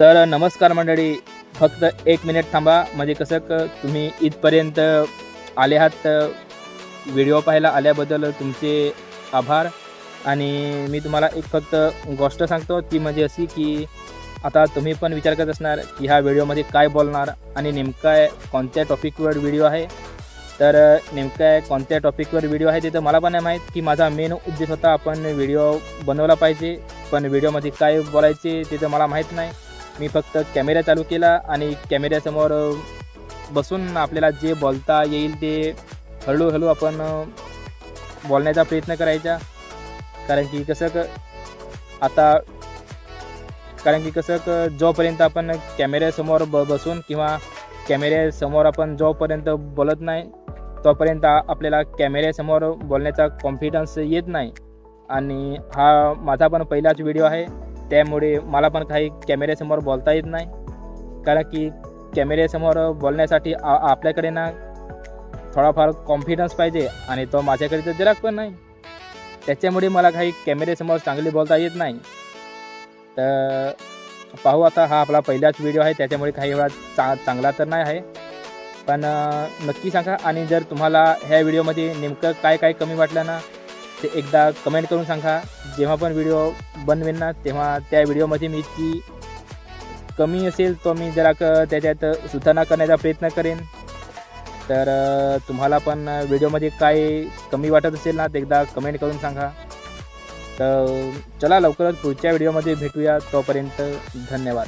तर नमस्कार मंडळी फक्त एक मिनिट थांबा. म्हणजे कसं क तुम्ही इथपर्यंत आले आहात व्हिडिओ पाहायला आल्याबद्दल तुमचे आभार. आणि मी तुम्हाला एक फक्त गोष्ट सांगतो ती म्हणजे अशी की आता तुम्ही पण विचार करत असणार की ह्या व्हिडिओमध्ये काय बोलणार आणि नेमका कोणत्या टॉपिकवर व्हिडिओ आहे. तर नेमका कोणत्या टॉपिकवर व्हिडिओ आहे ते तर मला पण नाही माहीत की माझा मेन उद्देश होता आपण व्हिडिओ बनवला पाहिजे. पण व्हिडिओमध्ये काय बोलायचे ते तर मला माहीत नाही. मी फक्त कॅमेरा चालू केला आणि कॅमेऱ्यासमोर बसून आपल्याला जे बोलता येईल ते हळूहळू आपण बोलण्याचा प्रयत्न करायचा. कारण की कसं क आता कारण की कसं क जोपर्यंत आपण कॅमेऱ्यासमोर ब बसून किंवा कॅमेऱ्यासमोर आपण जोपर्यंत बोलत नाही तोपर्यंत आपल्याला कॅमेऱ्यासमोर बोलण्याचा कॉन्फिडन्स येत नाही. आणि हा माझा पण पहिलाच व्हिडिओ आहे. त्यामुळे मला पण काही कॅमेऱ्यासमोर बोलता येत नाही. कारण की कॅमेऱ्यासमोर बोलण्यासाठी आ आपल्याकडे ना थोडाफार कॉन्फिडन्स पाहिजे आणि तो माझ्याकडे तर जरा पण नाही. त्याच्यामुळे मला काही कॅमेऱ्यासमोर चांगली बोलता येत नाही. तर पाहू आता हा आपला पहिलाच व्हिडिओ आहे त्याच्यामुळे काही वेळा चा चांगला तर नाही आहे. पण नक्की सांगा आणि जर तुम्हाला ह्या व्हिडिओमध्ये नेमकं काय काय कमी वाटलं ना ते एकदा कमेंट करून सांगा. जेव्हा पण व्हिडिओ बनवेन ना तेव्हा त्या व्हिडिओमध्ये मी ती कमी असेल तो मी जरा क त्याच्यात सुधारणा करण्याचा प्रयत्न करेन. तर तुम्हाला पण व्हिडिओमध्ये काय कमी वाटत असेल ना ते एकदा कमेंट करून सांगा. तर चला लवकरच पुढच्या व्हिडिओमध्ये भेटूया. तोपर्यंत धन्यवाद.